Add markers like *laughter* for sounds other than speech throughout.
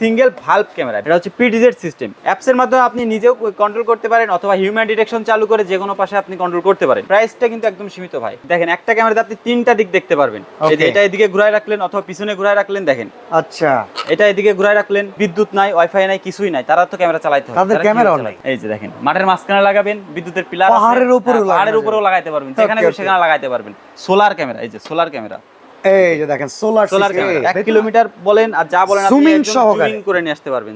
Single valve camera এটা হচ্ছে PTZ system apps এর মাধ্যমে আপনি নিজেও কন্ট্রোল করতে পারেন অথবা হিউম্যান ডিটেকশন চালু করে যে কোনো পাশে আপনি কন্ট্রোল করতে পারেন। প্রাইসটা কিন্তু একদম সীমিত ভাই। দেখেন একটা ক্যামেরাতে আপনি তিনটা দিক দেখতে পারবেন. এটা এদিকে ঘুরায় রাখলেন অথবা পিছনে ঘুরায় রাখলেন দেখেন। আচ্ছা। এটা এদিকে ঘুরায় রাখলেন বিদ্যুৎ নাই ওয়াইফাই নাই কিছুই নাই তারা তো ক্যামেরা চালাইতে হবে। তাদের ক্যামেরাও কীভাবে এই যে দেখেন মাঠের মাঝখানে লাগাবেন বিদ্যুতের পিলার পাহাড়ের উপরেও পাহাড়ের উপরেও লাগাইতে পারবেন। যেখানে সেখানে লাগাইতে পারবেন। সোলার ক্যামেরা এই যে সোলার ক্যামেরা। এই যে দেখেন সোলার সোলার ক্যামেরা কিলোমিটার বলেন আর যা বলেন আপনি করে নিয়ে আসতে পারবেন।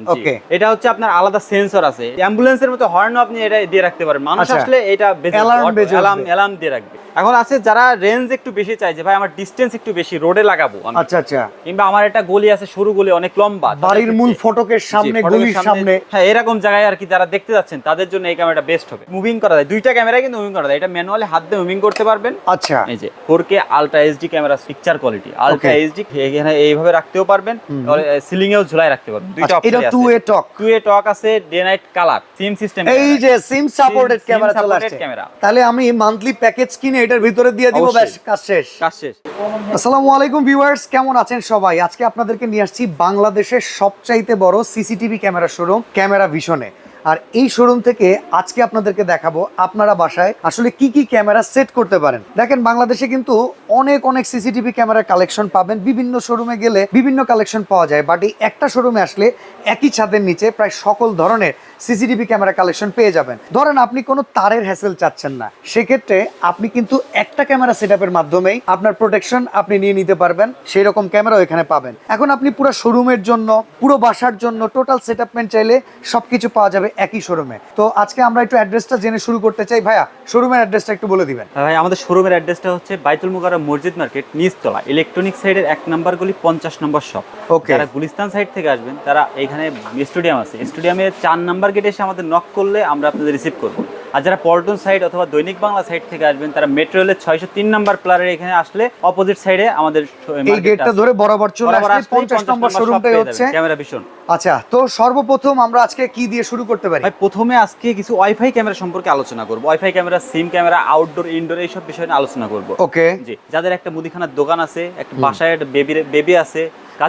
এটা হচ্ছে আপনার আলাদা সেন্সর আছে। অ্যাম্বুলেন্সের মতো হর্নও আপনি এটা দিয়ে রাখতে পারেন। মানুষ আচ্ছা। আসলে এটা অ্যালার্ম অ্যালার্ম দিয়ে রাখবে। এখন আছে যারা রেঞ্জ একটু বেশি চাই যে ভাই আমার ডিসটেন্স একটু বেশি রোডে লাগাবো আচ্ছা আচ্ছা। কিংবা আমার একটা গলি আছে সরু গলি অনেক লম্বা বাড়ির মূল ফটকের সামনে গলির সামনে। হ্যাঁ এরকম জায়গায় আর কি যারা দেখতে যাচ্ছেন তাদের জন্য এই ক্যামেরাটা বেস্ট হবে। মুভিং করা যায়। দুইটা ক্যামেরা কিন্তু মুভিং করা যায়। এটা ম্যানুয়ালি হাত দিয়ে মুভিং করতে পারবেন। আচ্ছা। এই যে 4K ultra HD camera picture quality ultra HD এখানে এইভাবে রাখতেও পারবেন সিলিং এও ঝুলাই রাখতে পারবেন। দুইটা আচ্ছা, এটা option two a talk two a talk আছে day night colour SIM system এই যে সিম সাপোর্টেড ক্যামেরা চলে আসছে। তাহলে আমি মান্থলি প্যাকেজ কিনে এটার ভিতরে দিয়ে দিব ব্যাস কাজ শেষ। কাজ শেষ। আসসালামু আলাইকুম ভিউয়ার্স কেমন আছেন সবাই? আজকে আপনাদেরকে নিয়ে আসছি বাংলাদেশের সবচাইতে বড় সিসিটিভি ক্যামেরা শোরুম ক্যামেরা ভিশনে আর এই শোরুম থেকে আজকে আপনাদেরকে দেখাবো আপনারা বাসায় আসলে কি কি ক্যামেরা সেট করতে পারেন। দেখেন, বাংলাদেশে কিন্তু অনেক অনেক সিসিটিভি ক্যামেরার কালেকশন পাবেন। বিভিন্ন শোরুমে গেলে বিভিন্ন কালেকশন পাওয়া যায়। বাট এই একটা শোরুমে আসলে একই ছাদের নিচে প্রায় সকল ধরনের সিসিটিভি ক্যামেরা কালেকশন পেয়ে যাবেন। ধরেন, আপনি কোনো তারের হ্যাসেল চাচ্ছেন না। সেক্ষেত্রে আপনি কিন্তু একটা ক্যামেরা সেটআপের মাধ্যমেই আপনার প্রোটেকশন আপনি নিয়ে নিতে পারবেন। সেই রকম ক্যামেরাও এখানে পাবেন। এখন আপনি পুরো শোরুমের জন্য, পুরো বাসার জন্য টোটাল সেটআপমেন্ট চাইলে সবকিছু পাওয়া যাবে একই শোরুমে তো আজকে আমরা একটু অ্যাড্রেসটা জেনে শুরু করতে চাই। ভাইয়া শোরুমের অ্যাড্রেসটা একটু বলে দিবেন। ভাই আমাদের শোরুমের অ্যাড্রেসটা হচ্ছে বাইতুল মুকাররম মসজিদ মার্কেট নিচতলা। ইলেকট্রনিক সাইডের এক নাম্বার গলি পঞ্চাশ নম্বর শপ ওকে যারা গুলিস্তান সাইড থেকে আসবেন তারা এখানে স্টেডিয়াম আছে। স্টেডিয়ামের চার নাম্বার গেটে এসে আমাদের নক করলে আমরা আপনাদের রিসিভ করব। আর যারা পল্টন সাইড অথবা দৈনিক বাংলা সাইড থেকে আসবেন তারা মেট্রো রেলের ছয়শো তিন নাম্বার প্লারের এখানে আসলে অপোজিট সাইডে আমাদের এই গেটটা ধরে বরাবর চলে আসলে পঞ্চাশ নম্বর শোরুমটাই হচ্ছে। ক্যামেরা ভীষণ আচ্ছা তো সর্বপ্রথম আমরা আজকে কি দিয়ে শুরু করতে পারি? প্রথমে আজকে কিছু ওয়াইফাই ক্যামেরা সম্পর্কে আলোচনা করব। Wifi camera SIM camera outdoor indoor এইসব বিষয় নিয়ে আলোচনা করব। ওকে জি যাদের একটা মুদিখানার দোকান আছে একটা বাসায় একটা বেবি বেবি আছে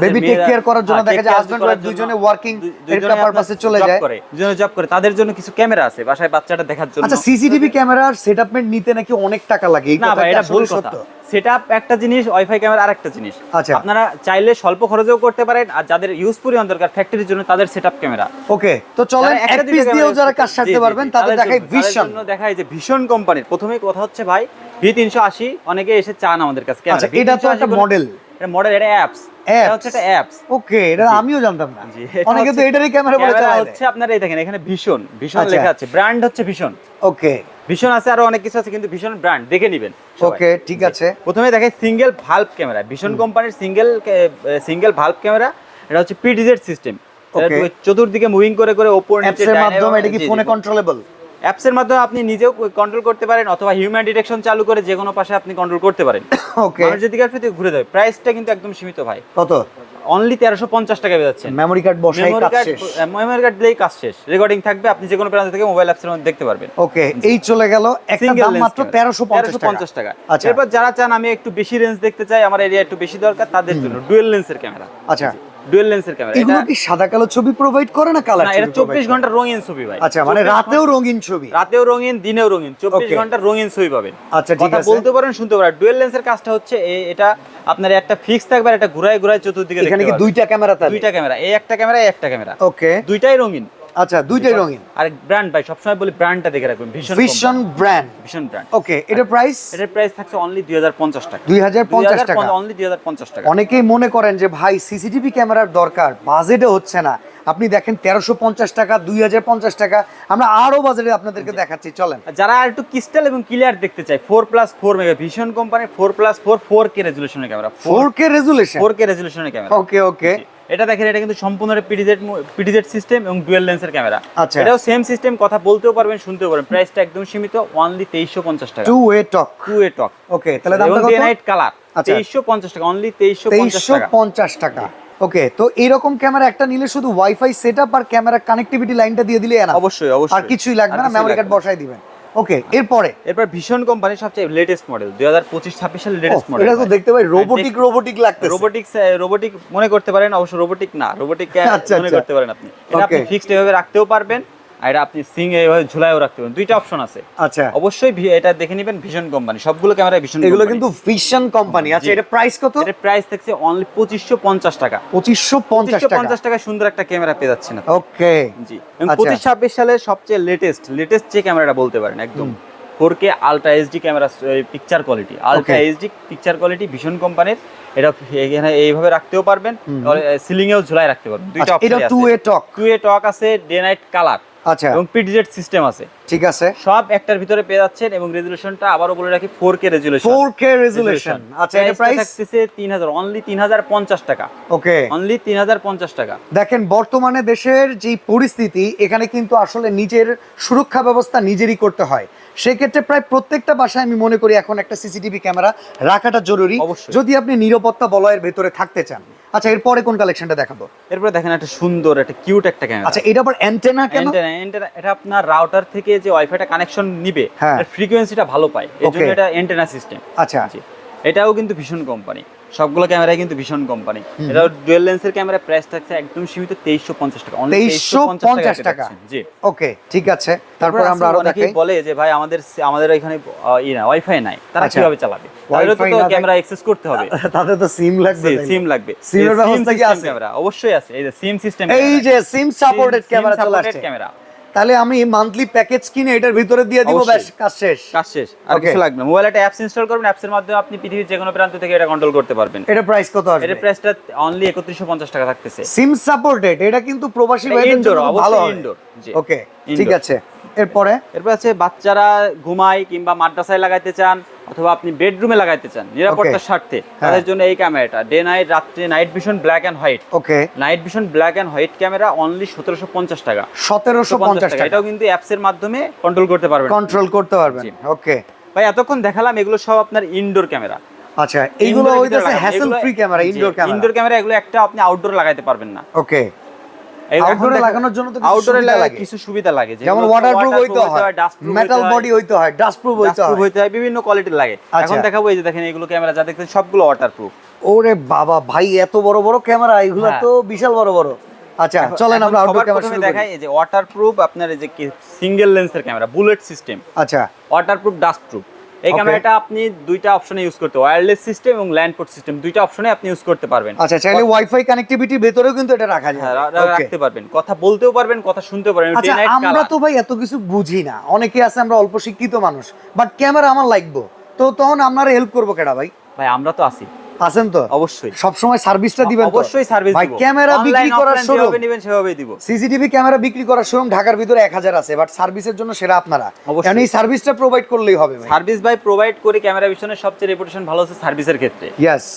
বেবি টেক কেয়ার করার জন্য হ্যাঁ, দেখা যায় হাজবেন্ড ওয়াইফ দুজনে ওয়ার্কিং দুজনে পারপাসে চলে যায়। দুজনে জব করে। তাদের জন্য কিছু ক্যামেরা আছে বাসায় বাচ্চাটা দেখার জন্য। আচ্ছা সিসিটিভি ক্যামেরার সেটআপমেন্ট নিতে নাকি অনেক টাকা লাগে? এই না কথা ভাই এটা ভুল কথা। সত্য। সেটা একটা জিনিস ওয়াইফাই ক্যামেরা আরেকটা জিনিস। আচ্ছা। আপনারা চাইলে স্বল্প খরচেও করতে পারেন আর যাদের ইউজ পরিমাণ দরকার ফ্যাক্টরির জন্য তাদের সেটআপ ক্যামেরা ওকে তো চলেন এক একটা পিস দিয়েও যারা কাজ করতে- সারতে পারবেন তাদের দেখাই ভিশন দেখায় যে ভীষণ কোম্পানির প্রথমেই কথা হচ্ছে ভাই ভি তিনশো আশি অনেকে এসে চান আমাদের কাছে আচ্ছা, এটা তো একটা model। এটা মডেল এটা অ্যাপস এটা হচ্ছে একটা অ্যাপস ওকে এটা আমিও জানতাম না। অনেকে তো এটারই ক্যামেরা বলে চালায় হচ্ছে আপনার এই দেখেন এখানে ভীষণ ভীষণ আচ্ছা। লেখা আছে। ব্র্যান্ড হচ্ছে ভীষণ ওকে ভীষণ আছে আরও অনেক কিছু আছে কিন্তু ভীষণ ব্র্যান্ড দেখে নেবেন ওকে ঠিক আছে। প্রথমে দেখে সিঙ্গেল ক্যামেরা ভীষণ কোম্পানির সিঙ্গেল সিঙ্গেল ক্যামেরা এটা হচ্ছে পিডিজেড সিস্টেম চতুর্দিকে মুভিং করে করে ওপর নিচে মাধ্যমে এটা কি ফোনে কন্ট্রোলেবল অ্যাপস এর মাধ্যমে আপনি নিজেও কন্ট্রোল করতে পারেন অথবা হিউম্যান ডিটেকশন চালু করে যে কোনো পাশে আপনি কন্ট্রোল করতে পারেন। *coughs* ওকে আসবে দিকে ঘুরে যাবে। প্রাইসটা কিন্তু একদম সীমিত ভাই। কত? অনলি তেরোশো পঞ্চাশ টাকা বেজাচ্ছেন মেমরি কার্ড বসাই কাজ শেষ। মেমোরি কার্ড দিলেই কাজ শেষ। রেকর্ডিং থাকবে আপনি যে কোনো প্রান্ত থেকে মোবাইল অ্যাপসের মধ্যে দেখতে পারবেন। ওকে এই চলে গেল একটা দাম মাত্র তেরোশো পঞ্চাশ টাকা। আচ্ছা। এরপর যারা চান আমি একটু বেশি রেঞ্জ দেখতে চাই আমার এরিয়া একটু বেশি দরকার তাদের জন্য। ডুয়েল লেন্সের ক্যামেরা আচ্ছা। ডুয়েল লেন্সের ক্যামেরা এগুলো কি সাদা কালো ছবি প্রোভাইড করে না কালার না এটা চব্বিশ ঘণ্টা রঙিন ছবি ভাই। আচ্ছা মানে রাতেও রঙিন ছবি। রাতেও রঙিন দিনেও রঙিন। চব্বিশ Okay. ঘণ্টা রঙিন ছবি পাবেন। আচ্ছা ঠিক কথা আছে। বলতে পারেন শুনতে পারেন। ডুয়েল লেন্সের কাজটা হচ্ছে এটা আপনার একটা ফিক্স থাকবে আর একটা ঘুরায় ঘুরায় চতুর্দিকে এখানে কি দুইটা ক্যামেরা তাহলে? দুইটা ক্যামেরা এই একটা ক্যামেরা এই একটা ক্যামেরা ওকে দুইটাই রঙিন। আচ্ছা দুইটাই রঙিন। আর ব্র্যান্ড ভাই সবসময় বলি ব্র্যান্ডটা দেখে রাখবেন Vision Vision brand Vision brand okay এটার প্রাইস এটার প্রাইস থাকছে অনলি দুই হাজার পঞ্চাশ টাকা। 2050 টাকা। অনলি দুই হাজার পঞ্চাশ টাকা। অনেকেই মনে করেন যে ভাই সিসিটিভি ক্যামেরার দরকার বাজেটে হচ্ছে না। আপনি দেখেন তেরোশো পঞ্চাশ টাকা দুই হাজার পঞ্চাশ টাকা। আমরা আরও বাজেটে আপনাদেরকে দেখাচ্ছি চলেন। যারা একটু ক্রিস্টাল এবং ক্লিয়ার দেখতে চায় four plus four mega Vision company four plus four four K রেজুলেশনের camera four K resolution four K রেজুলেশনের camera okay okay এটা দেখেন এটা কিন্তু সম্পূর্ণ পিডিজেড পিডিজেড সিস্টেম এবং ডুয়েল লেন্সের ক্যামেরা আচ্ছা। এটাও সেম সিস্টেম কথা বলতেও পারবেন শুনতেও পারবেন। প্রাইসটা একদম সীমিত অনলি তেইশশো পঞ্চাশ টাকা। Two way talk two a talk okay তাহলে দামটা ডে কত? নাইট কালার আচ্ছা। তেইশশো পঞ্চাশ টাকা অনলি তেইশশো পঞ্চাশ তেইশশো টাকা পঞ্চাশ টাকা। ওকে তো এইরকম ক্যামেরা একটা নিলে শুধু ওয়াইফাই সেটআপ আর ক্যামেরা কানেক্টিভিটি লাইনটা দিয়ে দিলে এনা অবশ্যই আর কিছুই লাগবে না মেমরি কার্ড বসাই দিবেন। ওকে এরপরে। এরপর ভীষণ কোম্পানির সবচেয়ে লেটেস্ট মডেল দুই হাজার পঁচিশ ছাব্বিশ সালের লেটেস্ট মডেল এটা তো দেখতে পাই রোবোটিক রোবোটিক লাগতেছে। রোবোটিক রোবোটিক মনে করতে পারেন অবশ্য রোবোটিক না রোবোটিক আচ্ছা, মনে আচ্ছা। করতে পারেন আপনি। এটা আপনি ফিক্সড এভাবে রাখতেও পারবেন। আর এটা আপনি সিং এভাবে ঝুলায়ও রাখতে পারেন। দুইটা অপশন আছে। আচ্ছা। অবশ্যই এটা দেখে নেবেন ভীষণ কোম্পানি সবগুলো ক্যামেরা ভীষণ এগুলো কিন্তু ভিশন কোম্পানি আচ্ছা এটা প্রাইস কত? এটার প্রাইস থাকছে অনলি পঁচিশশো পঞ্চাশ টাকা। পঁচিশশো টাকা। পঞ্চাশ টাকা সুন্দর একটা ক্যামেরা পেয়ে যাচ্ছেন। ওকে জি। এবং আচ্ছা। পঁচিশ ছাব্বিশ সালের সবচেয়ে লেটেস্ট লেটেস্ট যে ক্যামেরাটা বলতে পারেন একদম। Four K ultra HD camera picture quality ultra HD picture quality Vision কোম্পানির এটা এখানে এইভাবে রাখতেও পারবেন। সিলিং এও ঝুলাই রাখতে পারবেন। দুইটা আচ্ছা, এটা two a talk two a talk আছে ডে নাইট কালার আচ্ছা। এবং পিডিজেড সিস্টেম আছে। ঠিক আছে। সব একটার ভিতরে পেয়ে যাচ্ছেন এবং রেজুলেশনটা আবারও বলে রাখি four K resolution four K resolution আচ্ছা এটা প্রাইস থাকতেছে তিন হাজার অনলি তিন হাজার পঞ্চাশ টাকা। ওকে। অনলি তিন হাজার পঞ্চাশ টাকা। দেখেন বর্তমানে দেশের যে পরিস্থিতি এখানে কিন্তু আসলে নিজের সুরক্ষা ব্যবস্থা নিজেরই করতে হয়। সেক্ষেত্রে প্রায় প্রত্যেকটা বাসায় আমি মনে করি এখন একটা সিসিটিভি ক্যামেরা রাখাটা জরুরি। যদি আপনি নিরাপত্তা বলয়ের ভেতরে থাকতে চান। আচ্ছা এরপরে কোন কালেকশনটা দেখাবো? এরপরে দেখেন একটা সুন্দর একটা কিউট একটা ক্যামেরা আচ্ছা এটা আবার অ্যান্টেনা কেন? অ্যান্টেনা এটা আপনার রাউটার থেকে যে ওয়াইফাইটা কানেকশন নিবে হ্যাঁ। এর ফ্রিকোয়েন্সিটা ভালো পায়। এর জন্য এটা অ্যান্টেনা সিস্টেম আচ্ছা। এটাও কিন্তু ভীষণ কোম্পানি সবগুলো ক্যামেরাই কিন্তু ভীষণ কোম্পানি। এটা ডুয়েল লেন্সের ক্যামেরা প্রাইস থাকছে একদম সীমিত তেইশশো পঞ্চাশ টাকা। Only 2350 টাকা। জি। ওকে ঠিক আছে। তারপর আমরা আরও অনেকেই বলে যে ভাই আমাদের আমাদের এখানে ই না ওয়াইফাই নাই। তারা আচ্ছা। কীভাবে চালাবে? তো থাক- ক্যামেরা অ্যাক্সেস করতে হবে। তাতে তো সিম লাগবে সিম লাগবে। SIM ব্যবস্থা কি আছে? ক্যামেরা অবশ্যই আছে। এই যে সিম সিস্টেম এই যে সিম সাপোর্টেড ক্যামেরা চলে আসছে। ক্যামেরা। তাহলে আমি মান্থলি প্যাকেজ কিনে এটার ভিতরে দিয়ে দিব। ব্যাস কাজ শেষ। কাজ শেষ। আর কিছু লাগবে না। মোবাইলে একটা অ্যাপস ইনস্টল করবেন অ্যাপসের মাধ্যমে আপনি পৃথিবীর যে কোনো প্রান্ত থেকে এটা কন্ট্রোল করতে পারবেন। এটা প্রাইস কত আসবে? এটা প্রাইসটা অনলি একত্রিশশো পঞ্চাশ টাকা থাকতেছে। সিম সাপোর্টেড এটা কিন্তু প্রবাসী ভাইদের জন্য ভালো ইনডোর ওকে ঠিক আছে। এরপরে? এরপর আছে বাচ্চারা ঘুমায় কিংবা মাদ্রাসায় লাগাইতে চান অথবা আপনি বেডরুমে লাগাইতে চান নিরাপত্তার স্বার্থে। হ্যাঁ। তাদের জন্য এই ক্যামেরাটা ডে নাইট রাত্রে night vision black and white okay night vision black and white camera only সতেরোশো পঞ্চাশ টাকা। সতেরোশো পঞ্চাশ টাকা। এটাও কিন্তু অ্যাপসের মাধ্যমে কন্ট্রোল করতে পারবেন। কন্ট্রোল করতে পারবেন। ওকে ভাই এতক্ষণ দেখালাম এগুলো সব আপনার ইনডোর ক্যামেরা আচ্ছা এইগুলো হইতেছে hassle free camera indoor camera indoor camera এগুলো একটা আপনি আউটডোর লাগাইতে পারবেন না। ওকে আউটডোরে লাগানোর জন্য তো আউটডোরে লাগে। কিছু সুবিধা লাগে যেমন ওয়াটারপ্রুফ হইতে হয় ডাস্টপ্রুফ মেটাল বডি হইতে হয় ডাস্টপ্রুফ হইতে হয়। হইতে হয় বিভিন্ন কোয়ালিটির লাগে। আচ্ছা। এখন দেখাবো এই যে দেখেন এগুলো ক্যামেরা যা দেখতেছেন সবগুলো ওয়াটারপ্রুফ ওরে বাবা ভাই এত বড় বড় ক্যামেরা এগুলো হ্যাঁ। তো বিশাল বড় বড়। আচ্ছা চলেন আমরা আউটডোর ক্যামেরা শুরু করি। দেখাই এই যে ওয়াটারপ্রুফ আপনার এই যে সিঙ্গেল লেন্সের ক্যামেরা বুলেট সিস্টেম আচ্ছা। ওয়াটারপ্রুফ ডাস্টপ্রুফ এই ক্যামেরাটা আপনি দুইটা অপশনে ইউজ করতে ওয়্যারলেস সিস্টেম এবং ল্যান্ড পোর্ট সিস্টেম দুইটা অপশনে আপনি ইউজ করতে পারবেন। আচ্ছা চাইলে ওয়াইফাই কানেক্টিভিটি ভেতরেও কিন্তু এটা রাখা যায়। হ্যাঁ. রাখতে পারবেন। কথা বলতেও পারবেন কথা শুনতেও পারবেন আচ্ছা আমরা তো ভাই এত কিছু বুঝি না। অনেকে আছে আমরা অল্প শিক্ষিত মানুষ। বাট ক্যামেরা আমার লাগবো। তো তখন আপনারা হেল্প করব কেডা ভাই? ভাই আমরা তো আছি। আছেন তো? অবশ্যই। সব সময় সার্ভিসটা দিবেন অবশ্যই সার্ভিস ভাই দিব। ক্যামেরা বিক্রি করার শোরুম নেবেন সেভাবেই দিব। সিসিটিভি ক্যামেরা বিক্রি করার শোরুম ঢাকার ভিতরে এক হাজার আছে বাট সার্ভিসের জন্য সেরা আপনারা। অবশ্যই। কারণ এই সার্ভিসটা প্রোভাইড করলেই হবে ভাই। সার্ভিস ভাই প্রোভাইড করে ক্যামেরা ভিশনের সবচেয়ে রেপুটেশন ভালো আছে সার্ভিসের ক্ষেত্রে। ইয়েস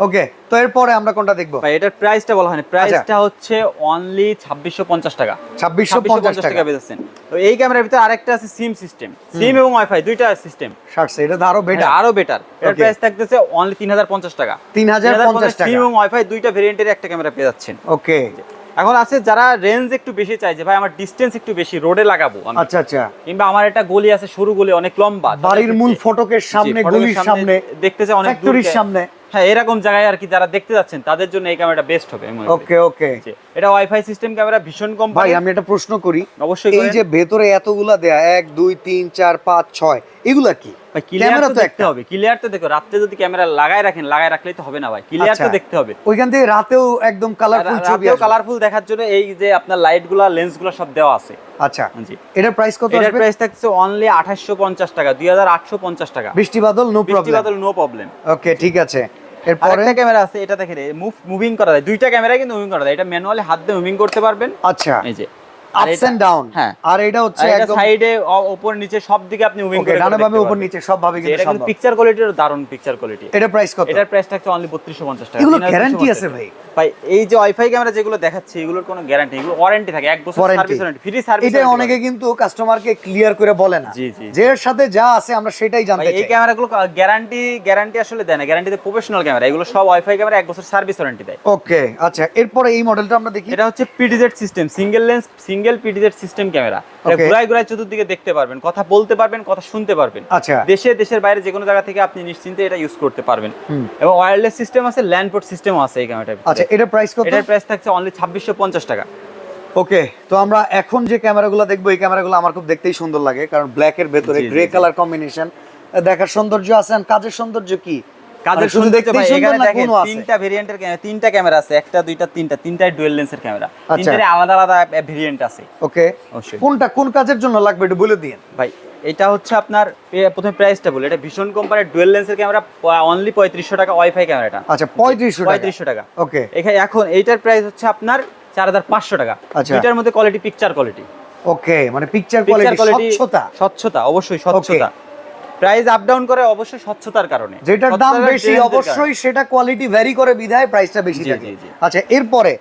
ওকে তো এরপরে আমরা কোনটা দেখব? ভাই এটার প্রাইসটা বলা হয়নি। আচ্ছা। প্রাইসটা হচ্ছে অনলি ছাব্বিশশো পঞ্চাশ টাকা। ছাব্বিশশো পঞ্চাশ টাকা। বেচেছেন তো এই ক্যামেরার ভিতরে আরেকটা আছে সিম সিস্টেম সিম এবং ওয়াইফাই দুইটা সিস্টেম এটা আরও বেটার আরও বেটার এর প্রাইস থাকতেছে অনলি তিন হাজার পঞ্চাশ টাকা। তিন হাজার পঞ্চাশ টাকা। সিম এবং ওয়াইফাই দুইটা ভেরিয়েন্টের একটা ক্যামেরা পেয়ে যাচ্ছেন। ওকে এখন আছে যারা রেঞ্জ একটু বেশি চাই যে ভাই আমার ডিস্টেন্স একটু বেশি রোডে লাগাবো আচ্ছা আচ্ছা। কিংবা আমার একটা গলি আছে সরু গলি অনেক লম্বা। বাড়ির মূল ফটকের সামনে গলির সামনে দেখতে চাই অনেক দূর ফ্যাক্টরির সামনে। হ্যাঁ এরকম জায়গায় আর কি যারা দেখতে যাচ্ছেন তাদের জন্য এই ক্যামেরাটা বেস্ট হবে। ওকে ওকে এটা ওয়াইফাই সিস্টেম ক্যামেরা ভীষণ ভাই আমি একটা প্রশ্ন করি। অবশ্যই এই যে ভেতরে এতগুলা দেয়া এক দুই তিন চার পাঁচ ছয় এগুলা কি? ক্লিয়ার ক্যামেরা তো তো দেখতে হবে ক্লিয়ার তো দেখো রাত্রে যদি ক্যামেরা লাগায় রাখেন লাগায় রাখলেই তো হবে না ভাই ক্লিয়ার তো আচ্ছা। দেখতে হবে। ওইখান থেকে রাতেও একদম কালারফুল ছবি। কালারফুল দেখার জন্য এই যে আপনার লাইটগুলা লেন্সগুলা সব দেওয়া আছে। আচ্ছা। জি। এটার প্রাইস কত এটার প্রাইস থাকছে অনলি আঠাশশো পঞ্চাশ টাকা দুই হাজার আটশো পঞ্চাশ টাকা। বৃষ্টি বাদল নো বৃষ্টি বাদল নো প্রবলেম ওকে ঠিক আছে। এরপরে? একটা ক্যামেরা আছে এটা দেখেন মুভ মুভিং করা যায়। দুইটা ক্যামেরা কিন্তু মুভিং করা যায়। এটা ম্যানুয়ালি হাত দিয়ে মুভিং করতে পারবেন। আচ্ছা। এই যে আপস এন্ড ডাউন হ্যাঁ। আর এটা হচ্ছে একদম সাইডে উপর নিচে সব দিকে আপনি মুভিং করে ডানে উপর নিচে সব ভাবে কিন্তু সম্ভব। পিকচার কোয়ালিটির দারুণ পিকচার কোয়ালিটি এটা প্রাইস কত? এটার প্রাইস থাকছে অনলি বত্রিশশো পঞ্চাশ টাকা এগুলো গ্যারান্টি আছে ভাই। ভাই এই যে ওয়াইফাই ক্যামেরা যেগুলো দেখাচ্ছে এগুলোর কোনো গ্যারান্টি এগুলো ওয়ারেন্টি থাকে এক বছর সার্ভিস ওয়ারেন্টি ফ্রি সার্ভিস এটা অনেকে কিন্তু কাস্টমারকে ক্লিয়ার করে বলে না। যে এর সাথে যা আছে আমরা সেটাই জানতে এই চাই। ক্যামেরাগুলো গ্যারান্টি গ্যারান্টি আসলে দেয় না গ্যারান্টিতে প্রফেশনাল ক্যামেরা এগুলো সব ওয়াইফাই ক্যামেরা এক বছর সার্ভিস ওয়ারেন্টি দেয়। ওকে আচ্ছা এরপরে এই মডেলটা আমরা দেখি। এটা হচ্ছে PTZ system single lens single PTZ system camera. ঘুরায় ঘুরায় চতুর্দিকে দেখতে পারবেন কথা বলতে পারবেন কথা শুনতে পারবেন। আচ্ছা। দেশে দেশের বাইরে যে কোনো জায়গা থেকে আপনি নিশ্চিন্তে এটা ইউজ করতে পারবেন। এবং ওয়্যারলেস সিস্টেম আছে ল্যান্ডপোর্ট সিস্টেম আছে এই ক্যামেরাটার আচ্ছা এটা প্রাইস কত? এটার প্রাইস থাকছে অনলি ছাব্বিশশো পঞ্চাশ টাকা। ওকে তো আমরা এখন যে ক্যামেরাগুলো দেখব এই ক্যামেরাগুলো আমার খুব দেখতেই সুন্দর লাগে কারণ ব্ল্যাক এর ভেতরে গ্রে কালার কম্বিনেশন দেখার সৌন্দর্য আছে আর কাজের সৌন্দর্য কি? কাজের মানে শুধু দেখতেই ভাই, এখানে দেখেন তিনটা ভেরিয়েন্টের তিনটা ক্যামেরা আছে একটা দুইটা তিনটা তিনটাই ডুয়েল লেন্সের ক্যামেরা। তিনটারই আলাদা আলাদা ভেরিয়েন্ট আছে। ওকে। কোনটা কোন কাজের জন্য লাগবে একটু বলে দিন ভাই এটা হচ্ছে আপনার প্রথমে প্রাইসটা বলি। এটা ভীষণ কোম্পানির ডুয়েল লেন্সের ক্যামেরা অনলি পঁয়ত্রিশশো টাকা ওয়াইফাই ক্যামেরাটা আচ্ছা পঁয়ত্রিশশো পঁয়ত্রিশশো টাকা। ওকে। এখানে এখন এইটার প্রাইস হচ্ছে আপনার চার হাজার পাঁচশো টাকা। আচ্ছা। দুইটার মধ্যে কোয়ালিটি পিকচার কোয়ালিটি ওকে মানে পিকচার কোয়ালিটি স্বচ্ছতা। স্বচ্ছতা অবশ্যই স্বচ্ছতা। প্রাইস আপ ডাউন করে অবশ্যই স্বচ্ছতার কারণে। যেটার দাম বেশি অবশ্যই সেটা কোয়ালিটি ভ্যারি করে বিধায় প্রাইসটা বেশি থাকে। আচ্ছা এরপরে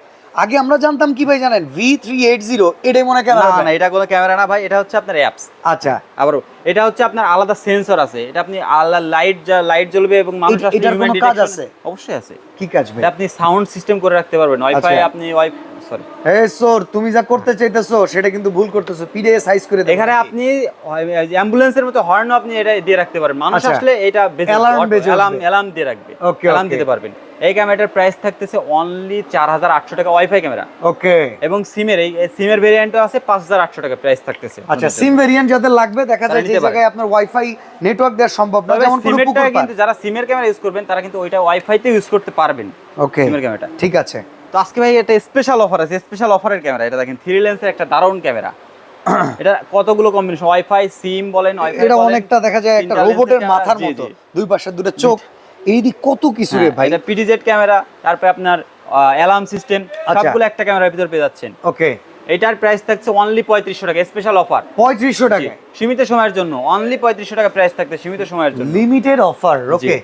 আগে আমরা জানতাম কি ভাই জানেন? ভি থ্রি এইট জিরো এটাই মনে। ক্যামেরা না না এটা কোনো ক্যামেরা না ভাই এটা হচ্ছে আপনার অ্যাপস আচ্ছা। আবার এটা হচ্ছে আপনার আলাদা সেন্সর আছে। এটা আপনি আলাদা লাইট যা লাইট জ্বলবে এবং মানুষ এটার কোনো কাজ আছে? অবশ্যই আছে। কি কাজ ভাই? এটা আপনি সাউন্ড সিস্টেম করে রাখতে পারবেন। ওয়াইফাই আচ্ছা। আপনি ওয়াই সরি এই সোর তুমি যা করতে চাইতেছো সেটা কিন্তু ভুল করতেছো। পিডে সাইজ করে দেবো এখানে আপনি অ্যাম্বুলেন্সের মতো হর্ন আপনি এটা দিয়ে রাখতে পারেন মানুষ আচ্ছা। আসলে এটা বেজে অ্যালার্ম অ্যালার্ম দিয়ে রাখবে। অ্যালার্ম দিতে পারবেন। এই ক্যামেরাটার প্রাইস থাকতেছে অনলি চার হাজার আটশো টাকা ওয়াইফাই ক্যামেরা ওকে এবং সিমের এই সিমের ভেরিয়েন্টও আছে পাঁচ হাজার আটশো টাকা প্রাইস থাকতেছে। আচ্ছা সিম ভেরিয়েন্ট যাদের লাগবে দেখা যায় যে জায়গায় আপনার ওয়াইফাই নেটওয়ার্ক দেওয়া সম্ভব না যেমন কোনো কিন্তু যারা সিমের ক্যামেরা ইউজ করবেন তারা কিন্তু ওইটা ওয়াইফাইতে ইউজ করতে পারবেন ওকে সিমের ক্যামেরাটা ঠিক আছে। তো আজকে ভাই এটা স্পেশাল অফার আছে স্পেশাল অফারের ক্যামেরা এটা দেখেন থ্রি লেন্সের একটা দারুণ ক্যামেরা *clears throat* এটা কতগুলো কম্বিনেশন ওয়াইফাই সিম বলেন এটা অনেকটা দেখা যায় একটা রোবটের মাথার মতো দুই পাশে দুটো চোখ এই দিক কত কিছু রে হ্যাঁ, ভাই। এটা পিডিজেড ক্যামেরা তারপরে আপনার অ্যালার্ম সিস্টেম আচ্ছা। সবগুলো একটা ক্যামেরার ভিতর পেয়ে যাচ্ছেন। ওকে। এটার প্রাইস থাকছে অনলি পঁয়ত্রিশশো টাকা স্পেশাল অফার পঁয়ত্রিশশো টাকা সীমিত সময়ের জন্য অনলি পঁয়ত্রিশশো টাকা প্রাইস থাকছে সীমিত সময়ের জন্য। লিমিটেড অফার ওকে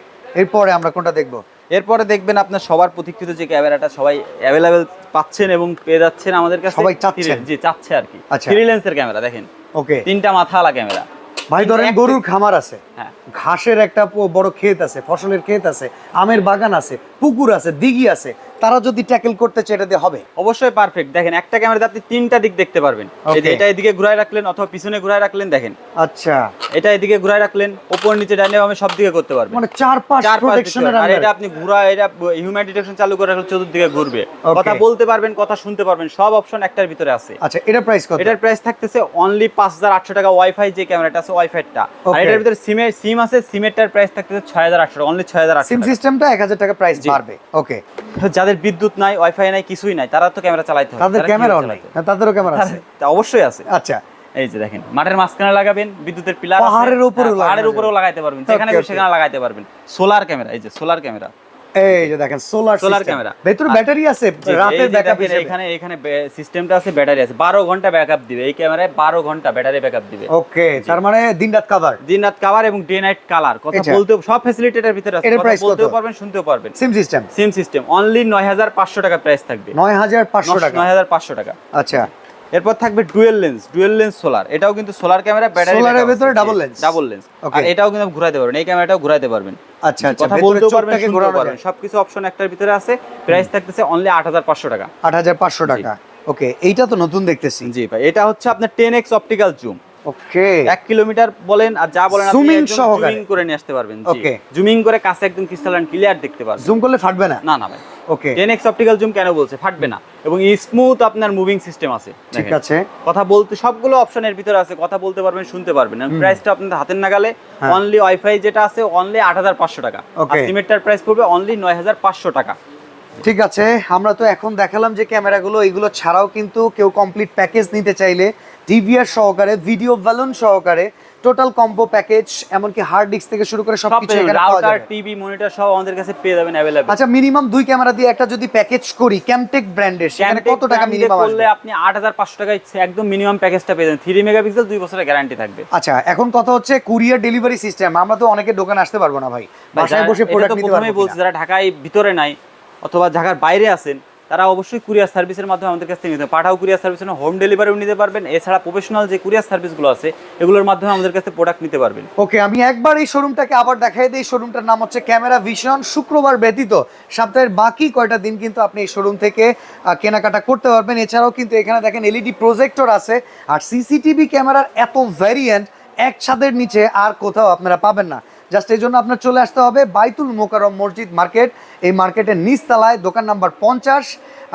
এরপরে আমরা কোনটা দেখব? এরপরে দেখবেন আপনার সবার প্রতীক্ষিত যে ক্যামেরাটা সবাই অ্যাভেলেবেল পাচ্ছেন এবং পেয়ে যাচ্ছেন আমাদের কাছে সবাই চাচ্ছেন। জি চাচ্ছে আর কি। আচ্ছা। থ্রি লেন্সের ক্যামেরা দেখেন। ওকে। তিনটা মাথাওয়ালা ক্যামেরা। ভাই ধরেন গরুর খামার আছে। হ্যাঁ। ঘাসের একটা বড় ক্ষেত আছে ফসলের ক্ষেত আছে আমের বাগান আছে পুকুর আছে দিঘি আছে। তারা যদি ট্যাকেল করতে চায় এটা দিয়ে হবে। অবশ্যই পারফেক্ট। দেখেন একটা ক্যামেরাতে আপনি তিনটা দিক দেখতে পারবেন। এই যে এটা এদিকে ঘুরায় রাখলেন অথবা পিছনে ঘুরায় রাখলেন দেখেন। আচ্ছা। এটা এদিকে ঘুরায় রাখলেন উপর নিচে ডাইনে বামে সব দিকে করতে পারবেন। মানে চার পাঁচ চার প্রোটেকশনের আর এটা আপনি ঘুরা এটা হিউম্যান ডিটেকশন চালু করে রাখলে চতুর্দিকে ঘুরবে। কথা বলতে পারবেন কথা শুনতে পারবেন সব অপশন একটার ভিতরে আছে। আচ্ছা এটা প্রাইস কত? এটার প্রাইস থাকতেছে অনলি পাঁচ হাজার আটশো টাকা ওয়াইফাই যে ক্যামেরাটা আছে ওয়াইফাইটা আর. এটার ভিতরে সিমের সিম আছে সিমেরটার প্রাইস থাকতেছে ছয় হাজার আটশো টাকা অনলি ছয় হাজার সিম সিস্টেমটা এক হাজার টাকা প্রাইস। বাড়বে। ওকে যাদের বিদ্যুৎ নাই ওয়াইফাই নাই কিছুই নাই তারা তো ক্যামেরা চালাইতে হবে। তাদের ক্যামেরা ক্যামেরাও নাই? হ্যাঁ, তাদেরও ক্যামেরা আছে। তা অবশ্যই আছে। আচ্ছা। এই যে দেখেন মাঠের মাঝখানে লাগাবেন বিদ্যুতের পিলার পাহাড়ের উপরেও পাহাড়ের উপরেও লাগাইতে পারবেন। যেখানে. সেখানে লাগাইতে পারবেন। সোলার ক্যামেরা এই যে সোলার ক্যামেরা এই যে দেখেন সোলার সিস্টেম camera। ভেতরে ব্যাটারি আছে রাতের ব্যাকআপ এখানে এখানে সিস্টেমটা আছে ব্যাটারি আছে। বারো ঘণ্টা ব্যাকআপ দিবে। এই ক্যামেরায় বারো ঘণ্টা ব্যাটারি ব্যাকআপ দিবে। ওকে তার মানে দিন রাত কভার দিন রাত কাভার এবং ডে নাইট কালার কথা বলতে সব ফ্যাসিলিটিটার ভিতরে আছে। কথা বলতেও পারবেন শুনতেও পারবেন। SIM system SIM system only নয় হাজার পাঁচশো টাকা প্রাইস থাকবে। নয় হাজার পাঁচশো টাকা। নয় হাজার পাঁচশো টাকা। আচ্ছা। এরপর থাকবে dual lens dual lens solar এটাও কিন্তু সোলার ক্যামেরা ব্যাটারি এর ভেতরে double lens? Double lens. আর এটাও কিন্তু ঘুরাতে পারবেন। এই ক্যামেরাটাও ঘুরাতে পারবেন। আচ্ছা আচ্ছা কথা বলতেও পারবেন ঘোরানো পারবেন। সবকিছু অপশন একটার ভিতরে আছে। প্রাইস থাকতেছে অনলি আট হাজার পাঁচশো টাকা। আট হাজার পাঁচশো টাকা। ওকে এইটা তো নতুন দেখতেছি। জি ভাই এটা হচ্ছে আপনার ten X optical zoom okay. এক কিলোমিটার বলেন আর যা বলেন Zooming সহকারে। জুমিং করে নিয়ে আসতে পারবেন Okay. জুমিং করে কাছে একদম ক্রিস্টালাইন ক্লিয়ার দেখতে পারবেন। জুম করলে ফাটবে না? না না ভাই। Okay. Ten X optical zoom কেন বলছে? ফাটবে না। এবং স্মুথ আপনার মুভিং সিস্টেম আছে। ঠিক আছে। কথা বলতে সবগুলো অপশনের ভিতরে আছে। কথা বলতে পারবেন শুনতে পারবেন। প্রাইসটা আপনাদের হাতের নাগালে হ্যাঁ। অনলি ওয়াইফাই যেটা আছে অনলি আট হাজার পাঁচশো টাকা। আর প্রাইস পড়বে অনলি নয় হাজার পাঁচশো টাকা। ঠিক আছে। আমরা তো এখন দেখালাম যে ক্যামেরাগুলো এগুলো ছাড়াও কিন্তু কেউ কমপ্লিট প্যাকেজ নিতে চাইলে ডিভিআর সহকারে ভিডিও ব্যালুন সহকারে টোটাল কম্বো প্যাকেজ এমনকি হার্ড ডিস্ক থেকে শুরু করে সবকিছু এখানে পাওয়া যাবে। টিভি মনিটর সব আমাদের কাছে পেয়ে যাবেন অ্যাভেলেবল আচ্ছা মিনিমাম দুই ক্যামেরা দিয়ে একটা যদি প্যাকেজ করি ক্যামটেক ব্র্যান্ডের সেখানে কত টাকা মিনিমাম করলে আসবে? আপনি আট হাজার পাঁচশো টাকায় একদম মিনিমাম প্যাকেজটা পেয়ে যাবেন। থ্রি মেগাপিক্সেল দুই বছরের গ্যারান্টি থাকবে। আচ্ছা এখন কথা হচ্ছে কুরিয়ার ডেলিভারি সিস্টেম আমরা তো অনেকে দোকানে আসতে পারব না ভাই। বাসায় বসে প্রোডাক্ট নিতে প্রথমেই পারব বলছি যারা ঢাকায় ভিতরে নাই অথবা ঢাকার বাইরে আছেন তারা অবশ্যই কুরিয়ার সার্ভিসের মাধ্যমে আমাদের কাছ থেকে নিতে পাঠাও কুরিয়ার সার্ভিস হোম ডেলিভারিও নিতে পারবেন। এছাড়া প্রফেশনাল যে কুরিয়ার সার্ভিসগুলো আছে, এগুলোর মাধ্যমে আমাদের কাছে প্রোডাক্ট নিতে পারবেন। ওকে, আমি একবার এই শোরুমটাকে আবার দেখাই দিই। শোরুমটার নাম হচ্ছে ক্যামেরা ভিশন, শুক্রবার ব্যতীত সপ্তাহের বাকি কয়টা দিন কিন্তু আপনি এই শোরুম থেকে কেনাকাটা করতে পারবেন। এছাড়াও কিন্তু এখানে দেখেন এলইডি প্রজেক্টর আছে আর সিসিটিভি ক্যামেরার এত ভ্যারিয়েন্ট এক ছাদের নিচে আর কোথাও আপনারা পাবেন না। জাস্ট এই জন্য আপনার চলে আসতে হবে বাইতুল মোকারম মসজিদ মার্কেট। এই মার্কেটের নিচতলায় দোকান নাম্বার পঞ্চাশ।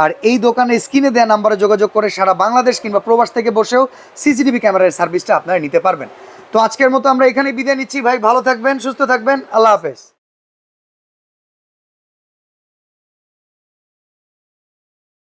আর এই দোকানে স্ক্রিনে দেওয়া নাম্বারে যোগাযোগ করে সারা বাংলাদেশ কিংবা প্রবাস থেকে বসেও সিসিটিভি ক্যামেরার সার্ভিসটা আপনারা নিতে পারবেন। তো আজকের মতো আমরা এখানে বিদায় নিচ্ছি। ভাই, ভালো থাকবেন, সুস্থ থাকবেন। আল্লাহ হাফেজ।